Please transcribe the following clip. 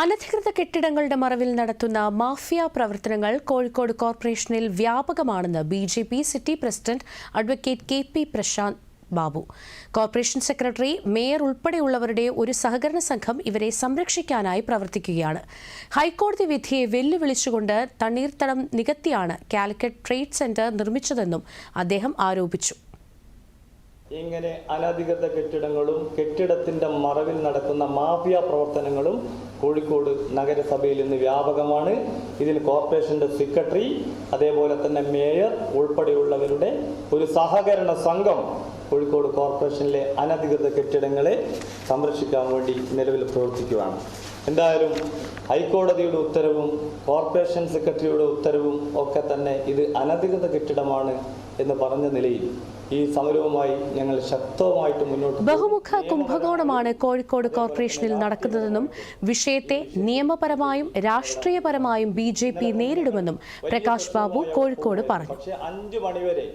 അനധികൃത കെട്ടിടങ്ങളുടെ മറവിൽ നടത്തുന്ന മാഫിയ പ്രവർത്തനങ്ങൾ കോഴിക്കോട് കോർപ്പറേഷനിൽ വ്യാപകമാണെന്ന് B J P city president advocate K P Prashanth Babu. Corporation secretary mayor ഉൾപ്പെടെയുള്ളവരുടെ ഒരു സഹകരണ സംഘം ഇവരെ സംരക്ഷിക്കാനായി പ്രവർത്തിക്കുകയാണ്. ഹൈക്കോടതി വിധിയെ വെല്ലുവിളിച്ചുകൊണ്ട് തണ്ണീർത്തടം നികത്തിയാണ് കാലിക്കറ്റ് ട്രേഡ് സെന്റർ നിർമ്മിച്ചതെന്നും അദ്ദേഹം ആരോപിച്ചു. ഇങ്ങനെ അനധികൃത കെട്ടിടങ്ങളും കെട്ടിടത്തിന്റെ മറവിൽ നടക്കുന്ന മാഫിയ പ്രവർത്തനങ്ങളും കോഴിക്കോട് നഗരസഭയിൽ ഇന്ന് വ്യാപകമാണ്. ഇതിൽ കോർപ്പറേഷന്റെ സെക്രട്ടറി അതേപോലെ തന്നെ മേയർ ഉൾപ്പെടെയുള്ളവരുടെ ഒരു സഹകരണ സംഘം കോഴിക്കോട് കോർപ്പറേഷനിലെ അനധികൃത കെട്ടിടങ്ങളെ സംരക്ഷിക്കാൻ വേണ്ടി നിലവിൽ പ്രവർത്തിക്കുകയാണ് എന്തായാലും ഹൈക്കോടതിയുടെ ഉത്തരവും കോർപ്പറേഷൻ സെക്രട്ടറിയുടെ ഉത്തരവും ഒക്കെ തന്നെ ഇത് അനധികൃത കെട്ടിടമാണ് എന്ന് പറഞ്ഞ നിലയിൽ ഈ സമരവുമായി ഞങ്ങൾ ശക്തമായിട്ട് മുന്നോട്ട് ബഹുമുഖ കുംഭകോണമാണ് കോഴിക്കോട് കോർപ്പറേഷനിൽ നടക്കുന്നതെന്നും വിഷയത്തെ നിയമപരമായും രാഷ്ട്രീയപരമായും ബി നേരിടുമെന്നും പ്രകാശ് ബാബു കോഴിക്കോട് പറഞ്ഞു. പക്ഷേ അഞ്ചു മണിവരെ